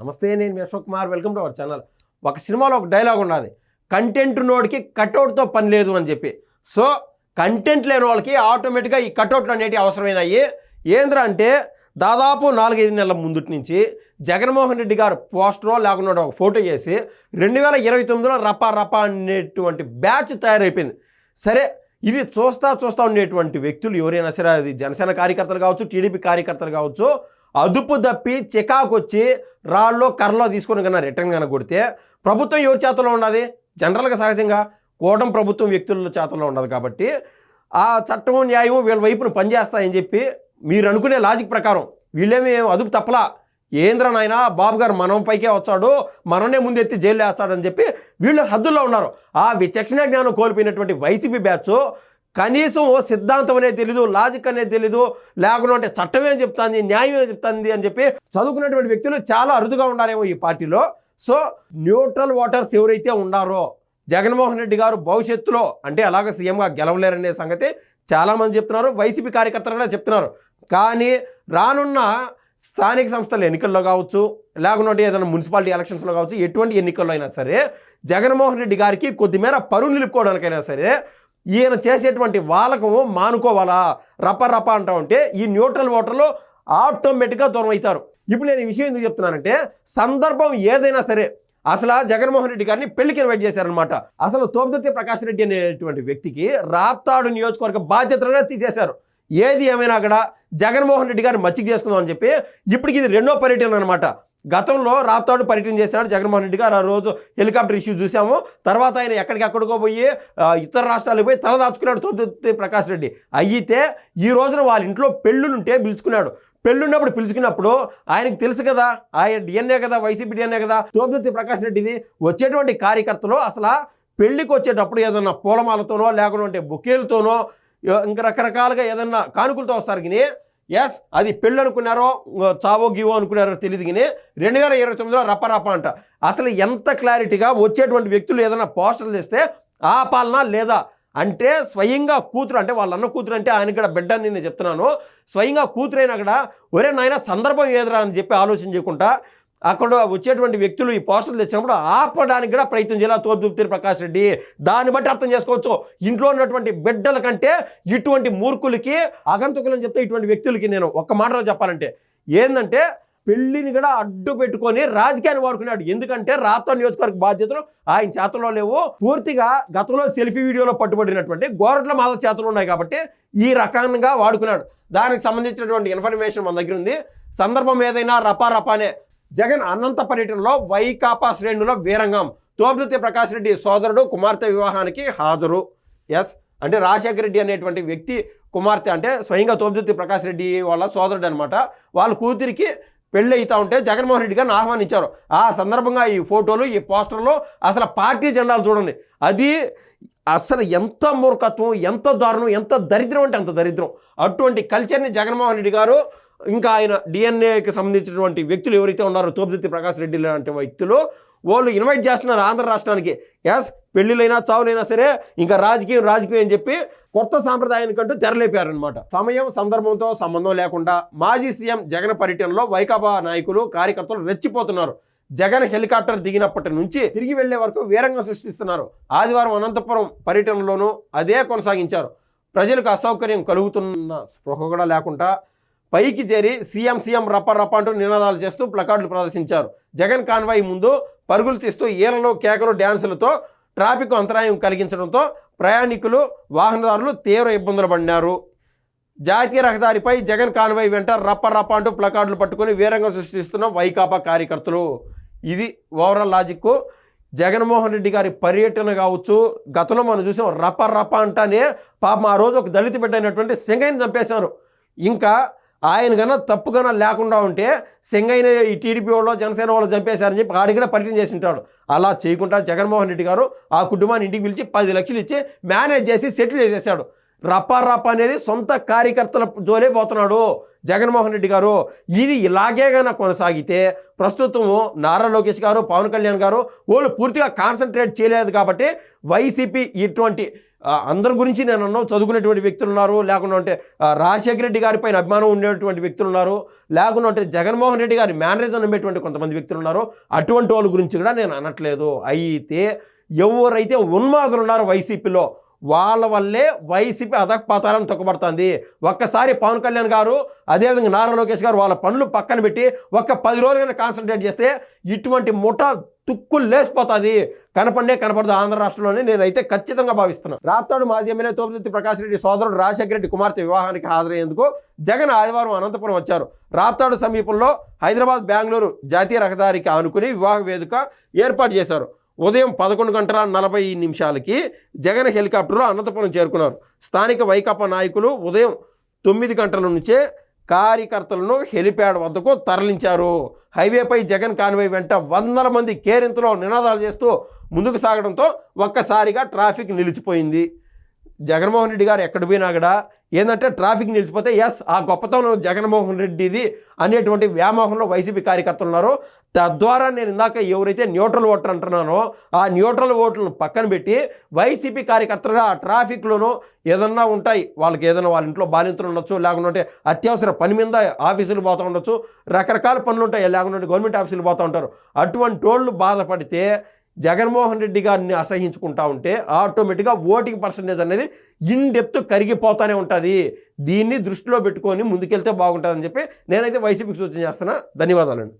నమస్తే నేను మీ Ashok Kumar. Welcome to our channel ఒక సినిమాలో ఒక డైలాగ్ ఉన్నది. కంటెంట్ నోడికి కట్అవుట్తో పని లేదు అని చెప్పి. సో కంటెంట్ లేని వాళ్ళకి ఆటోమేటిక్గా ఈ కట్అవుట్లు అనేటివి అవసరమైనాయి. ఏంద్రా అంటే దాదాపు నాలుగైదు నెలల ముందుటి నుంచి జగన్మోహన్ రెడ్డి గారు పోస్టరో లేకుండా ఒక ఫోటో చేసి రెండు వేల ఇరవై తొమ్మిదిలో రపా రపా అనేటువంటి బ్యాచ్ తయారైపోయింది. సరే ఇది చూస్తా చూస్తా ఉండేటువంటి వ్యక్తులు ఎవరైనా సరే అది జనసేన కార్యకర్తలు కావచ్చు టీడీపీ కార్యకర్తలు కావచ్చు అదుపు తప్పి చికాకొచ్చి వచ్చి రాళ్ళలో కర్రలో తీసుకొని కన్నా రిటర్న్ కనుక కొడితే ప్రభుత్వం ఎవరి చేతలో ఉండదు జనరల్గా సహజంగా కూటమి ప్రభుత్వం వ్యక్తుల చేతలో ఉన్నది కాబట్టి ఆ చట్టం న్యాయం వీళ్ళ వైపున పనిచేస్తాయని చెప్పి మీరు అనుకునే లాజిక్ ప్రకారం వీళ్ళేమి అదుపు తప్పలా? ఏంద్ర నాయన బాబు గారు మనం పైకే వచ్చాడు మననే ముందు ఎత్తి జైలు వేస్తాడని చెప్పి వీళ్ళు హద్దుల్లో ఉన్నారు. ఆ విచక్షణ జ్ఞానం కోల్పోయినటువంటి వైసీపీ బ్యాచ్ కనీసం ఓ సిద్ధాంతం అనేది తెలీదు లాజిక్ అనేది తెలీదు లేకుండా అంటే చట్టం ఏం న్యాయమే న్యాయం ఏం అని చెప్పి చదువుకున్నటువంటి వ్యక్తులు చాలా అరుదుగా ఉన్నారేమో ఈ పార్టీలో. సో న్యూట్రల్ ఓటర్స్ ఎవరైతే ఉన్నారో జగన్మోహన్ రెడ్డి గారు భవిష్యత్తులో అంటే అలాగ సీఎంగా గెలవలేరనే సంగతి చాలామంది చెప్తున్నారు వైసీపీ కార్యకర్తలు కూడా చెప్తున్నారు. కానీ రానున్న స్థానిక సంస్థల ఎన్నికల్లో కావచ్చు లేకుంటే ఏదైనా మున్సిపాలిటీ ఎలక్షన్స్లో కావచ్చు ఎటువంటి ఎన్నికల్లో అయినా సరే జగన్మోహన్ రెడ్డి గారికి కొద్దిమేర పరువు నిలుపుకోవడానికైనా సరే ఈయన చేసేటువంటి వాలకము మానుకోవాలా? రప రప అంటా ఉంటే ఈ న్యూట్రల్ ఓటర్లు ఆటోమేటిక్గా దూరం అవుతారు ఇప్పుడు నేను ఈ విషయం ఎందుకు చెప్తున్నానంటే సందర్భం ఏదైనా సరే అసలు జగన్మోహన్ రెడ్డి గారిని పెళ్ళికి ఇన్వైట్ చేశారనమాట అసలు తోపుదుర్తి ప్రకాష్ రెడ్డి అనేటువంటి వ్యక్తికి రాప్తాడు నియోజకవర్గ బాధ్యతలుగా తీసేశారు. ఏది ఏమైనా అక్కడ జగన్మోహన్ రెడ్డి గారిని మచ్చిక చేసుకుందాం అని చెప్పి ఇప్పటికి ఇది రెండో పర్యటన అనమాట గతంలో రాప్తాడు పర్యటన చేశాడు జగన్మోహన్ రెడ్డి గారు. ఆ రోజు హెలికాప్టర్ ఇష్యూ చూసాము తర్వాత ఆయన ఎక్కడికెక్కడికో పోయి ఇతర రాష్ట్రాలకు పోయి తలదాచుకున్నాడు తోపుదుర్తి ప్రకాష్ రెడ్డి. అయితే ఈ రోజున వాళ్ళ ఇంట్లో పెళ్ళులుంటే పిలుచుకున్నాడు. పెళ్ళున్నప్పుడు పిలుచుకున్నప్పుడు ఆయనకు తెలుసు కదా ఆయన డిఎన్ఏ కదా వైసీపీ డిఎన్ఏ కదా తోపుదుర్తి ప్రకాష్ రెడ్డిది. వచ్చేటువంటి కార్యకర్తలు అసలు పెళ్ళికి వచ్చేటప్పుడు ఏదన్నా పూలమాలతోనో లేకుంటే బొకేలతోనో ఇంకా రకరకాలుగా ఏదన్నా కానుకలతో వస్తారు కానీ ఎస్ అది పెళ్ళి అనుకున్నారో చావో గివో అనుకున్నారో తెలియదు కానీ రెండు వేల ఇరవై తొమ్మిదిలో రపరప అంట. అసలు ఎంత క్లారిటీగా వచ్చేటువంటి వ్యక్తులు ఏదైనా పోస్టర్లు చేస్తే ఆ పాలన లేదా? అంటే స్వయంగా కూతురు అంటే వాళ్ళ అన్న కూతురు అంటే ఆయన కూడా బిడ్డ అని నేను చెప్తున్నాను. స్వయంగా కూతురైనా కూడా ఒరే నాయన సందర్భం ఏదిరా? అని చెప్పి ఆలోచన చేయకుండా అక్కడ వచ్చేటువంటి వ్యక్తులు ఈ పోస్టర్లు తెచ్చినప్పుడు ఆపడానికి కూడా ప్రయత్నం చేయాలి. తోపుతుప్తిరి ప్రకాష్ రెడ్డి. దాన్ని బట్టి అర్థం చేసుకోవచ్చు. ఇంట్లో ఉన్నటువంటి బిడ్డల కంటే ఇటువంటి మూర్ఖులకి అగంతకులని చెప్తే ఇటువంటి వ్యక్తులకి నేను ఒక్క మాటలో చెప్పాలంటే ఏంటంటే పెళ్ళిని కూడా అడ్డు పెట్టుకొని రాజకీయాన్ని వాడుకున్నాడు. ఎందుకంటే రాష్ట్ర నియోజకవర్గ బాధ్యతలు ఆయన చేతల్లో లేవు. పూర్తిగా గతంలో సెల్ఫీ వీడియోలో పట్టుబడినటువంటి గోరట్ల మాధవ చేతులు ఉన్నాయి కాబట్టి ఈ రకంగా వాడుకున్నాడు. దానికి సంబంధించినటువంటి ఇన్ఫర్మేషన్ మన దగ్గర ఉంది. సందర్భం ఏదైనా రపా రపానే జగన్ అనంత పర్యటనలో వైకాపా శ్రేణుల వీరంగం. తోబృతి ప్రకాష్ రెడ్డి సోదరుడు కుమార్తె వివాహానికి హాజరు. ఎస్. అంటే రాజశేఖర రెడ్డి అనేటువంటి వ్యక్తి కుమార్తె అంటే స్వయంగా తోబృతి ప్రకాష్ రెడ్డి వాళ్ళ సోదరుడు అనమాట వాళ్ళ కూతురికి పెళ్ళి అవుతా ఉంటే జగన్మోహన్ రెడ్డి గారిని ఆహ్వానించారు. ఆ సందర్భంగా ఈ ఫోటోలు ఈ పోస్టర్లు అసలు పార్టీ జెండాలు చూడండి. అది అసలు ఎంత మూర్ఖత్వం ఎంత దారుణం ఎంత దరిద్రం అంటే అంత దరిద్రం. అటువంటి కల్చర్ని జగన్మోహన్ రెడ్డి గారు ఇంకా ఆయన డిఎన్ఏకి సంబంధించినటువంటి వ్యక్తులు ఎవరైతే ఉన్నారో తోపుదిత్తి ప్రకాష్ రెడ్డి లాంటి వ్యక్తులు వాళ్ళు ఇన్వైట్ చేస్తున్నారు ఆంధ్ర రాష్ట్రానికి. ఎస్ పెళ్ళిళ్ళైనా చావులైనా సరే ఇంకా రాజకీయం రాజకీయం అని చెప్పి కొత్త సాంప్రదాయానికంటూ తెరలేపారనమాట సమయం సందర్భంతో సంబంధం లేకుండా మాజీ సీఎం జగన్ పర్యటనలో వైకాపా నాయకులు కార్యకర్తలు రెచ్చిపోతున్నారు. జగన్ హెలికాప్టర్ దిగినప్పటి నుంచి తిరిగి వెళ్ళే వరకు వీరంగం సృష్టిస్తున్నారు. ఆదివారం అనంతపురం పర్యటనలోనూ అదే కొనసాగించారు. ప్రజలకు అసౌకర్యం కలుగుతున్న స్పృహ కూడా లేకుండా పైకి చేరి సీఎం సీఎం రప్ప రప్ప అంటూ నినాదాలు చేస్తూ ప్లకార్డులు ప్రదర్శించారు. జగన్ కాన్వాయ్ ముందు పరుగులు తీస్తూ ఈరలు కేకలు డ్యాన్సులతో ట్రాఫిక్ అంతరాయం కలిగించడంతో ప్రయాణికులు వాహనదారులు తీవ్ర ఇబ్బందులు పడినారు. జాతీయ రహదారిపై జగన్ కాన్వాయ్ వెంట రప్ప రప్ప అంటూ ప్లకార్డులు పట్టుకొని వీరంగం సృష్టిస్తున్న వైకాపా కార్యకర్తలు. ఇది ఓవరాల్ లాజిక్ జగన్మోహన్ రెడ్డి గారి పర్యటన కావచ్చు. గతంలో మనం చూసాం రప్ప రప్ప అంటానే పాపం ఆ రోజు ఒక దళిత బిడ్డ అయినటువంటి సింగయ్యని చంపేశారు. ఇంకా ఆయన కన్నా తప్పు కన్నా లేకుండా ఉంటే సింగైన ఈ టీడీపీ వాళ్ళు జనసేన వాళ్ళు చంపేశారని చెప్పి ఆడికి కూడా పర్యటన చేసి ఉంటాడు అలా చేయకుండా జగన్మోహన్ రెడ్డి గారు ఆ కుటుంబాన్ని ఇంటికి పిలిచి పది లక్షలు ఇచ్చి మేనేజ్ చేసి సెటిల్ చేసేసాడు. రప్ప రప్ప అనేది సొంత కార్యకర్తల జోలే పోతున్నాడు జగన్మోహన్ రెడ్డి గారు. ఇది ఇలాగే కొనసాగితే ప్రస్తుతము నారా లోకేష్ గారు పవన్ కళ్యాణ్ గారు వాళ్ళు పూర్తిగా కాన్సన్ట్రేట్ చేయలేదు కాబట్టి వైసీపీ ఇటువంటి అందరి గురించి నేను అన్నావు చదువుకునేటువంటి వ్యక్తులు ఉన్నారు. లేకుండా అంటే రాజశేఖర రెడ్డి గారి పైన అభిమానం ఉండేటువంటి వ్యక్తులు ఉన్నారు. లేకుండా అంటే జగన్మోహన్ రెడ్డి గారి మేనరేజర్ నమ్మేటువంటి కొంతమంది వ్యక్తులు ఉన్నారు. అటువంటి వాళ్ళ గురించి కూడా నేను అనట్లేదు. అయితే ఎవరైతే ఉన్మాదులు ఉన్నారో వైసీపీలో వాళ్ళ వల్లే వైసీపీ అధపాతాలను తొక్కబడుతుంది. ఒక్కసారి పవన్ కళ్యాణ్ గారు అదేవిధంగా నారా లోకేష్ గారు వాళ్ళ పనులు పక్కన పెట్టి ఒక్క పది రోజులైనా కాన్సన్ట్రేట్ చేస్తే ఇటువంటి ముఠా తుక్కులు లేసిపోతుంది కనపడే కనపడదు ఆంధ్ర రాష్ట్రంలోనే నేనైతే ఖచ్చితంగా భావిస్తున్నాను. రాప్తాడు మాజీ ఎమ్మెల్యే తోపుతుర్తి ప్రకాష్ రెడ్డి సోదరుడు రాజశేఖర రెడ్డి కుమార్తె వివాహానికి హాజరయ్యేందుకు జగన్ ఆదివారం అనంతపురం వచ్చారు. రాప్తాడు సమీపంలో హైదరాబాద్ బెంగళూరు జాతీయ రహదారికి ఆనుకుని వివాహ వేదిక ఏర్పాటు చేశారు. ఉదయం పదకొండు గంటల నలభై నిమిషాలకి జగన్ హెలికాప్టర్లో అనంతపురం చేరుకున్నారు. స్థానిక వైకాపా నాయకులు ఉదయం తొమ్మిది గంటల నుంచే కార్యకర్తలను హెలిప్యాడ్ వద్దకు తరలించారు. హైవేపై జగన్ కాన్వాయ్ వెంట వందల మంది కేరింతలో నినాదాలు చేస్తూ ముందుకు సాగడంతో ఒక్కసారిగా ట్రాఫిక్ నిలిచిపోయింది. జగన్మోహన్ రెడ్డి గారు ఎక్కడ పోయినా కూడా ఏంటంటే ట్రాఫిక్ నిలిచిపోతే ఎస్ ఆ గొప్పతనం జగన్మోహన్ రెడ్డిది అనేటువంటి వ్యామోహంలో వైసీపీ కార్యకర్తలు ఉన్నారు. తద్వారా నేను ఇందాక ఎవరైతే న్యూట్రల్ ఓటర్ అంటున్నానో ఆ న్యూట్రల్ ఓట్లను పక్కన పెట్టి వైసీపీ కార్యకర్తలుగా ఆ ట్రాఫిక్లోనూ ఏదన్నా ఉంటాయి వాళ్ళకి ఏదైనా వాళ్ళ ఇంట్లో బాధితులు ఉండొచ్చు లేకుంటే అత్యవసర పని మీద ఆఫీసులు పోతూ ఉండొచ్చు రకరకాల పనులు ఉంటాయి లేకుంటే గవర్నమెంట్ ఆఫీసులు పోతూ ఉంటారు. అటువంటి వాళ్ళు బాధపడితే జగన్మోహన్ రెడ్డి గారిని అసహించుకుంటా ఉంటే ఆటోమేటిక్గా ఓటింగ్ పర్సంటేజ్ అనేది ఇన్ డెప్త్ కరిగిపోతూనే ఉంటుంది. దీన్ని దృష్టిలో పెట్టుకొని ముందుకెళ్తే బాగుంటుందని చెప్పి నేనైతే వైసీపీకి సూచన చేస్తున్నా. ధన్యవాదాలండి.